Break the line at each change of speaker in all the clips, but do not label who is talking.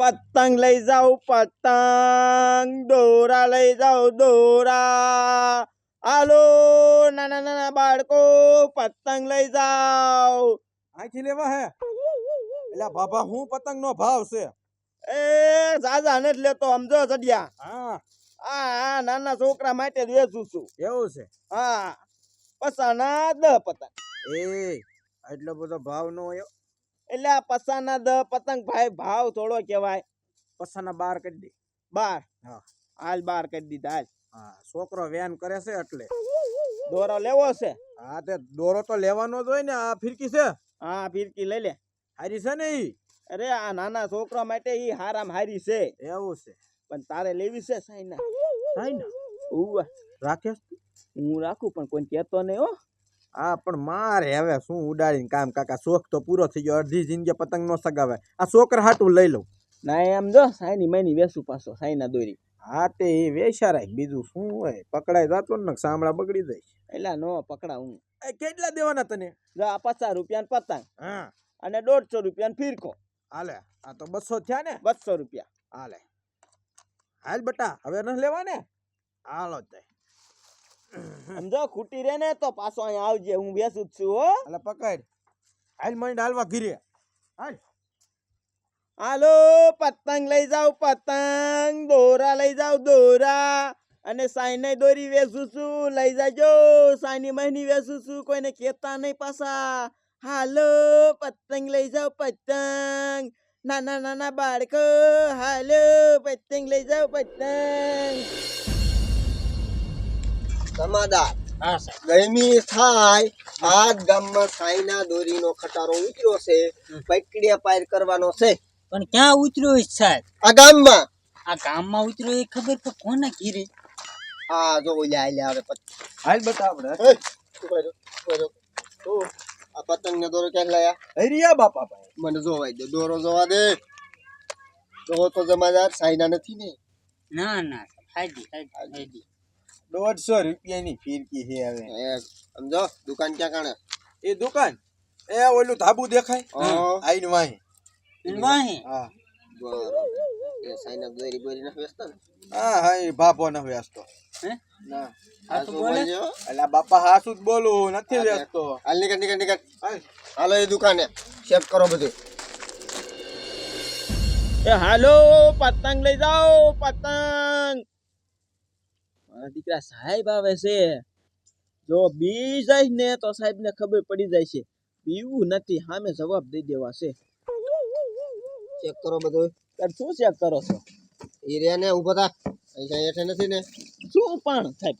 પતંગ લઈ જાઉં પતંગ દોરા લઈ જાઉં દોરા. હાલો નાના નાના બાળકો પતંગ લઈ જાઓ.
આંખી લેવા હે? એટલે બાબા હું પતંગ નો ભાવ છે?
એ જાજા નથી લેતો સમજો જડિયા.
હા.
આ નાના છોકરા માટે જ વેચું છું.
એવું છે?
હા. પસાના દહ પતંગ.
એ એટલો બધો ભાવ નો હોય
એટલે આ પસાના દ પતંગ ભાઈ ભાવ થોડો કહેવાય.
પસાના બાર કરી દે.
બાર?
હા.
હાલ બાર કરી દીધા હાલ.
હા છોકરો વેન કરે છે એટલે.
દોરો લેવો છે?
હા તે દોરો તો લેવાનો જ હોય ને આ ફિરકી છે?
હા ફિરકી લઈ લે.
હારી છે ને ઈ?
અરે આ નાના છોકરા માટે ઈ હારામ હારી છે.
એવું છે.
પણ તારે લેવી છે સાઈના.
સાઈના?
ઉવા.
રાખે
હું રાખું પણ કોઈ કહેતો નહીં હો.
હા પણ મારે હવે શું ઉડાડીને કામ? કાકા શોખ તો પૂરો થઈ ગયો. અડધી જિંદગી પતંગ નો સગાવે. આ છોકરા હાટું લઈ લઉં.
ના એમ જો સાઈની માયની વેસું પાછો સાઈના દોરી.
હા તે એ વેચારાય બીજું શું હોય? પકડાઈ જતો ને સાંભળા બગડી જાય.
એટલે નો પકડા હું.
કેટલા દેવાના તને?
જો આ પચાસ રૂપિયા પતંગ.
હા.
અને દોઢસો રૂપિયા ફીરકો.
હાલે આ તો બસો થયા ને?
બસો રૂપિયા.
હાલે. હાલ બટા હવે ન લેવા ને હાલો તે
સમજો ખૂટી રે ને તો પાછો અહીંયા આવજે હું બેસું જ છું હો.
એટલે પકડ. હાલ મને ડાલવા ઘીરે. હાલ.
હાલો પતંગ લઈ જાવ પતંગ. દોરા લઈ જાવ દોરા. અને સાઈને દોરી વેચું છું. લઈ જાજો સાઈની મહિની વેચું છું. કોઈને કહેતા નહીં પાછા. હાલો પતંગ લઈ જાવ પતંગ. નાના નાના બાળકો હાલો પતંગ લઈ જાવ પતંગ.
સમાદાર ગરમી થાય આ જ ગામમાં સાઈના દોરીનો ખટારો ઉતર્યો છે પકડ્યા પાર કરવાનો છે.
પણ ક્યાં ઉતર્યો છે સાહેબ?
આ ગામમાં.
આ ગામમાં ઉતર્યો એ ખબર તો કોને ઘીરે
આ જો ઓલ્યા આલ્યા હવે પતંગ
હાલ બતાવ આપણે.
આ પતંગ ને દોરો ક્યાં લાયા?
હરિયા બાપા ભાઈ.
મને જોવાય દે દોરો જોવા દે. જોવો તો જમાદાર સાઈના નથી ને.
ના ના હાજી હાજી દી.
દોઢસો રૂપિયાની ફીરકી છે હવે.
એ, સમજો દુકાન ક્યાં કાણે?
એ દુકાન? એ ઓલું ધાબુ દેખાય?
હા.
આઈને વાહી.
વાહે?
હા.
બરોબર. એ સાઈના દોરી બોરી નથી વેચતા
હા હા એ બાપો ન વેચતો
હે?
ના.
આ
તો
તો
બોલે?
બોલજો.
એટલે બાપા હાસુ જ બોલું નથી વેચતો
હાલ નીકળ નીકળ નીકળ.
હાલો.
એ દુકાને. ચેક કરો બધું.
એ હાલો પતંગ લઈ જાઓ પતંગ. મારા દીકરા સાહેબ આવે છે. જો બી જાય ને તો સાહેબ ને ખબર પડી જાય છે. પીવું નથી સામે જવાબ દઈ દેવા છે.
ચેક કરો બધું.
તાર શું ચેક કરો છો?
એ રે ને ઊભો થા. અહીંયા હેઠે નથી ને.
શું પણ સાહેબ?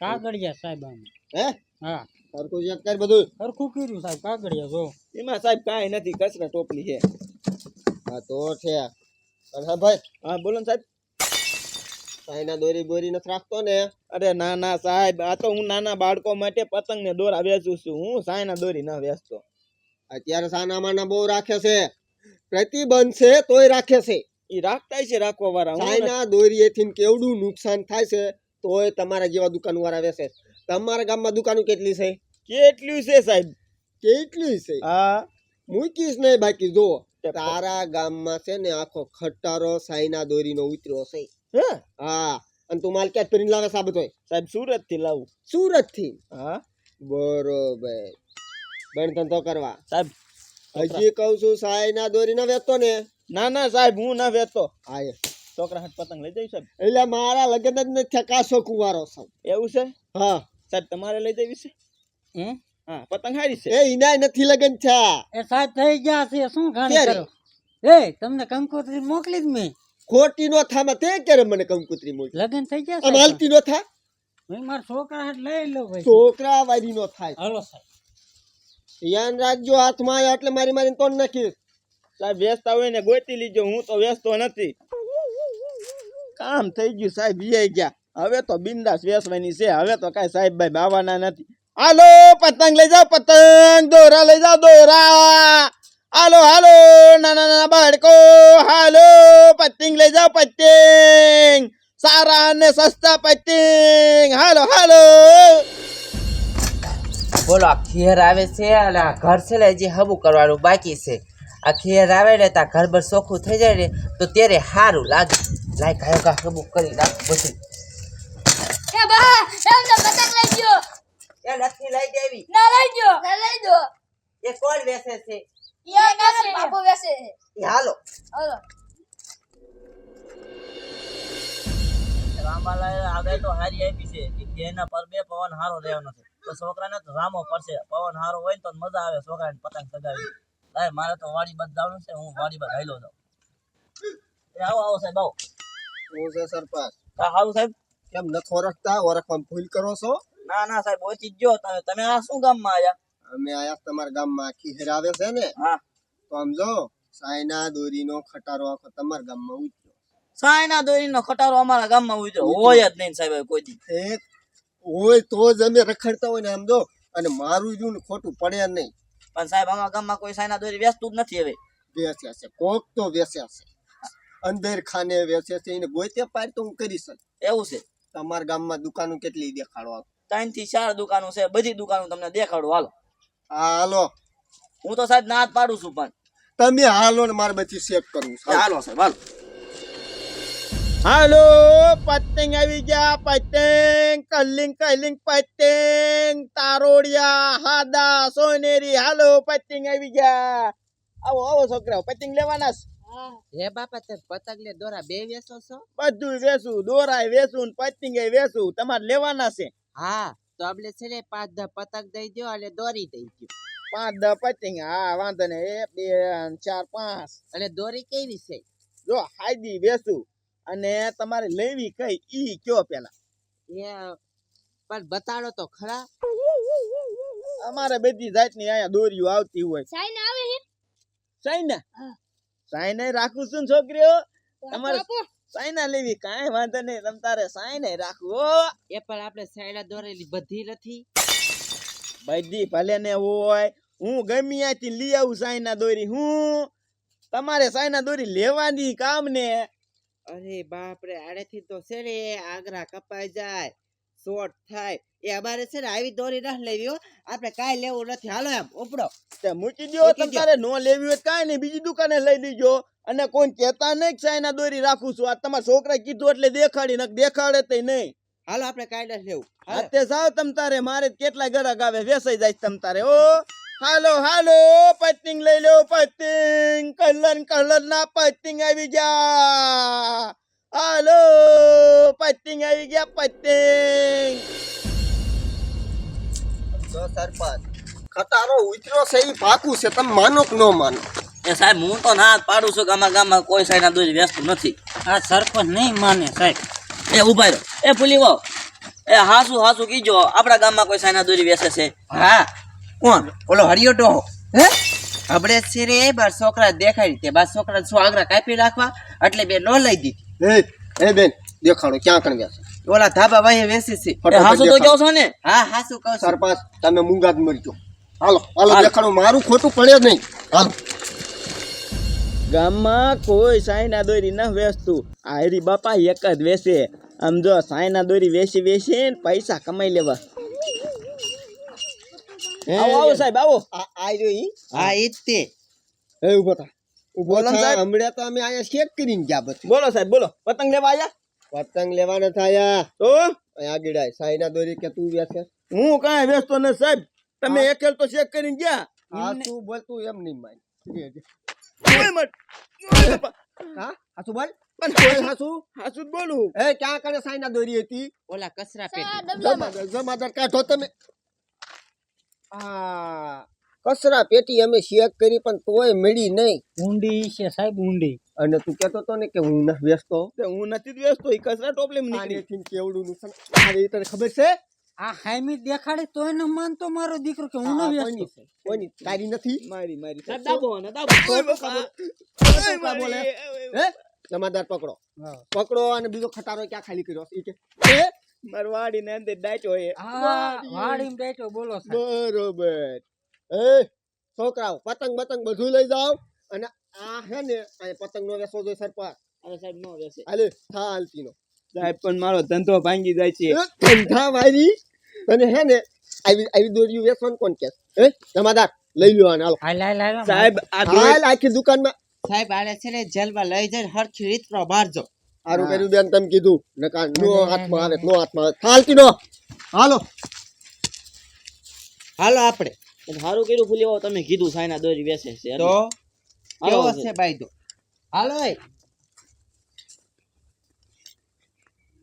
કાગળિયા સાહેબ આમ.
હે?
હા.
સરખું ચેક કર બધું.
સરખું કર્યું સાહેબ કાગળિયા જો.
એમાં સાહેબ કાંઈ નથી કચરા ટોપલી છે.
હા તો છે પણ હા ભાઈ.
હા બોલો ને સાહેબ.
સાઈના દોરી બોરી નથી રાખતો ને.
અરે ના ના સાહેબ આ તો હું નાના બાળકો માટે પતંગ ને દોરા વેચું છું. હું સાયના દોરી ના વેચતો.
અત્યારે સાના માના બહુ રાખે છે. પ્રતિબંધ છે તોય રાખે છે.
એ રાખતા છે રાખવા વાળા સાયના
દોરી દોરીએથી કેવડું નુકસાન થાય છે તોય તમારા જેવા દુકાન વાળા વેચે. તમારા ગામમાં દુકાનો કેટલી છે?
કેટલી છે સાહેબ?
કેટલી છે?
હા.
મૂકીશ નહીં બાકી જો તારા ગામમાં છે ને આખો ખટારો સાયના દોરીનો ઉતર્યો છે.
હે?
હા અને તું માલ ક્યાં પહેરીને લાવે સાબિત હોય
સાહેબ સુરતથી લાવું.
સુરતથી
હા.
બરોબર. બન ધંધો કરવા.
સાહેબ
હજી કહું છું સાઈના દોરી ના વેચતો ને.
ના ના સાહેબ હું ના વેચતો.
હા એ.
છોકરા હાથ પતંગ લઈ જઈ સાહેબ?
એટલે મારા લગ્ન જ નથી થકાશો કુવારો સાહેબ છું.
એવું છે?
હા.
સાહેબ તમારે લઈ જવી છે?
હમ?
હા પતંગ હારી છે.
એ ઇનાય નથી લગન થયા.
એ સાહેબ થઈ ગયા છે શું ખાણી? કરો? એ તમને કંકોત્રી મોકલી જ મેં.
ખોટી નો થામાં તે ક્યારે મને કંકુતરી મોકલી
લગન થઈ ગયા
આમ હાલતી નો થા?
મેં માર છોકરા હાથ લઈ લો ભાઈ.
છોકરા વારી નો થાય.
હાલો સાહેબ.
યાન રાખજો હાથમાં આવ્યા એટલે મારી મારી તોડ નાખી?
સાહેબ વ્યસ્ત આવે ને ગોતી લીજો હું તો વ્યસ્તો નથી. કામ થઈ ગયું સાહેબ વિયાઈ ગયા. હવે તો બિંદાસ વેચવાની છે હવે તો કાંઈ સાહેબ ભાઈ બાવાના નથી. હાલો પતંગ લઈ જાઓ પતંગ દોરા લઈ જાઓ દોરા. હાલો હાલો નાના નાના બાળકો હાલો પતિંગ લઈ જાઓ પતંગ સારા અને સસ્તા પતંગ હાલો હાલો.
બોલો આ ખેર આવે છે અને આ ઘર છે ને હજી હબું કરવાનું બાકી છે. આ ખેર આવે ને ત્યાં ઘર બર ચોખ્ખું થઈ જાય ને તો ત્યારે સારું લાગે. લાય કાયો કા કબૂક કરી નાખ બધું
એ બા એમને પતંગ લઈ ગયો.
એ નથી લઈ દેવી.
ના લઈ ગયો. ના લઈ દો
એ કોણ બેસે છે?
બાપુ બેસે
એ હાલો.
હાલો.
રામાલાએ આગળ તો હારી આપી છે કે જેના પર બે પવન હારો રહેવાનો છે તો છોકરાને તો રામો પડશે. પવન હારો હોય તો મજા આવે છોકરાને પતંગ સગાવી મારે તો વાડી બાદ જવાનું છે હું વાડી બાદ હાઈલો જાઉં. એ આવો આવો સાહેબ આવો.
હું છે સરપંચ
હા હારું સાહેબ.
કેમ નથી ઓળખતા ઓળખવામાં ભૂલ કરો છો?
ના ના સાહેબ ઓછી ગયો તમે તમે આ શું ગામમાં આવ્યા?
અમે આયા તમારા ગામમાં ખીહેર આવે છે ને? તો સમજો સાયના દોરીનો ખટારો આખો તમારા ગામમાં ઉતર્યો
સાયના દોરીનો ખટારો અમારા ગામમાં ઉતર્યો હોય જ નહીં સાહેબ કોઈ દી.
હોય તો જ અમે રખડતા હોય ને સમજો જો. અને મારું જો ને ખોટું પડે નહીં.
પણ સાહેબ અમારા ગામમાં કોઈ સાયના દોરી વેચતું જ નથી હવે.
વેચ્યા છે. કોક તો વેચ્યા છે. અંદર ખાને વેચે છે. એને ગોતે પાડ તો હું કરી શકું.
એવું છે.
તમારા ગામમાં દુકાનો કેટલી દેખાડો.
ત્રણથી ચાર દુકાનો છે. બધી દુકાનો તમને દેખાડો. હાલો.
હાલો.
હું તો સાહેબ ના જ પાડું છું પણ.
તમે હાલો ને મારે બચી ચેક કરું
હાલો. સાહેબ હાલો.
હાલો પતંગ આવી ગયા પતંગ કલિંગ કલિંગ પતંગ તારોડિયા હાદા સોનેરી હાલો પતંગ આવી ગયા. આવો આવો છોકરાઓ પતંગ લેવાના છે?
હે બાપા તે પતંગ ને દોરા બે વેચો છો?
બધું વેચું દોરાય વેચું ને પતંગે વેચું તમારે લેવાના છે?
હા. તો આપણે છે ને પાંચ દહ પતંગ દઈ દો અને દોરી દઈ દો
પાંચ દહ પતંગ? હા વાંધો ને એક બે ચાર પાંચ.
અને દોરી કેવી છે?
જો હાયદી બેસું અને તમારે લેવી કઈ ઈ કયો પેલા?
એ પણ બતાડો તો ખરા.
અમારે બધી જાતની અહીંયા દોરીઓ આવતી હોય.
સાઈન આવે હે?
સાઈન?
હા.
રાખું છું છોકરીઓ. તમારે સાઈના લેવી કાંઈ વાંધો નહીં તમ તારે સાઈના રાખવું
એ પણ આપણે સાયડા દોરેલી બધી નથી.
બધી ભલે ને હોય હું ગમી આથી લઈ આવું સાયના દોરી હું. તમારે સાઈના દોરી લેવાની કામ ને?
અરે બાપ રે આડેથી તો છે ને આગ્રા કપાઈ જાય. શોર્ટ થાય. એ અમારે છે ને આવી દોરી ના લેવી હો. આપણે કાંઈ લેવું નથી. હાલો એમ ઉપડો.
તે મૂકી દો
તમારે
તમ નો લેવી હોય કાંઈ નહીં. બીજી દુકાને લઈ લીજો. અને કોઈ કહેતા નહીં કે સાયના દોરી રાખું છું. આ તમારા છોકરા કીધું એટલે દેખાડી નક દેખાડે તે નહીં.
હાલો આપણે નથી લેવું.
અત્યારે જાવ તમ તારે. મારે કેટલા ગરાક આવે વેસાઈ જાય તમ તારે ઓ હાલો હાલો પતિંગ લઈ લો પતિંગ. કલર કલર ના પતિંગ આવી ગયા હાલો પતંગ આવી ગયા પતંગ
સરપંચ ખટારો ઉતર્યો છે એ પાકું છે તમે માનો કે ન માનો
એ સાહેબ હું તો ના પાડું છું ગામા ગામમાં કોઈ સાયના દૂધ વ્યસ્ત નથી
આ સરપંચ નહીં માને સાહેબ
એ ઊભા રહ્યો એ ભૂલી વાવ એ હાસુ હાસુ કીજો આપણા ગામમાં કોઈ સાયના દોરી વેચે છે
હા કોણ ઓલો હરિયો ડોહો હે આપણે છે રે બાર છોકરા દેખાડી તે બાર છોકરા શું આગ્રા કાપી રાખવા એટલે બે નો લઈ દીધી
એ એ બેન દેખાડો ક્યાં કણ ગયા છે?
ઓલા ધાબા વાહે વેસી છે.
એ હાસુ તો કહો છો ને?
હા હાસુ કહો
સરપંચ તમે મૂંગા જ મરજો હાલો હાલો. દેખાડો મારું ખોટું પડે નહીં. હાલો.
ગામમાં કોઈ સાયના દોરી ન વેચતું. આ હરી બાપા એક જ વેચે. આમ જો સાયના દોરી વેચી વેચી ને પૈસા કમાઈ લેવા. આવો આવો સાહેબ આવો.
આ આયરો ઈ?
હા ઈ જ તે.
એ ઊભો થા. ઊભો
બોલો સાહેબ.
હમણાં તો અમે અહીંયા ચેક કરીને ગયા બધું.
બોલો સાહેબ બોલો. પતંગ લેવા આયા?
પતંગ લેવાના થયા
તો?
અહીંયા ગીડાય સાઈના દોરી કે તું વેચે
હું કાંઈ વેચતો ને સાહેબ. તમે એકેલ તો ચેક કરીને ગયા.
હા તું બોલતું એમ નહીં
માય.
હા? હાસુ બોલ.
પણ
બોલ હાસુ.
હાચું બોલું.
એ ક્યાં કણે સાઈના દોરી હતી?
ઓલા કચરા
સા
પેટી.
જમાદાર જમાદાર કાઢો તમે. હા. કચરા પેટી અમે ચેક કરી પણ તોય મળી નહીં
ઊંડી છે સાહેબ ઊંડી.
અને તું કહેતો તો ને કે હું ન
વ્યસ્તો હું નથી વ્યસ્તો એ કચરા ટોપલી નીકળી.
કેવડું નુકસાન? મારે તને ખબર છે?
આ હાઈમી દેખાડે તોય ન માનતો મારો દીકરો કે હું ન વેચતો
છે? કોઈની તારી નથી?
મારી મારી.
દાબો ને દાબો.
બોલે. હે? જમાદાર પકડો. પકડો અને બીજો ખટારો ક્યાં ખાલી કર્યો? ઈ કે
મારવાડી ને અંદર ડાચો એ.
હા વાડીમાં ડાચો બોલો
બરોબર. એ છોકરાઓ પતંગ પતંગ બધું લઈ જાઓ. અને આ હે ને પતંગ નો વેસો જોઈએ સરપા
અરે સાહેબ નો વેસે
અલે થા હાલતી નો
સાહેબ પણ મારો ધંધો ભાંગી જાય છે.
ધંધા વારી અને હે ને આવી આવી દોરીયું વેસવાન કોણ કે? એ જમાદાર લઈ લ્યો આને હાલ.
હાલ હાલ
સાહેબ આ
હાલ આખી દુકાનમાં.
સાહેબ આને છે ને જેલમાં લઈ જઈને હરખી રીત પ્રભારજો
આરું કર્યું બેન તમે કીધું. નકા નો હાથમાં આવે નો હાથમાં આવે. હાલતી નો હાલો.
હાલો આપણે.
સારું કર્યું ફૂલી તમે કીધું સાયના દોરી બેસે છે
તો કેવો છે ભાઈ તો? હાલો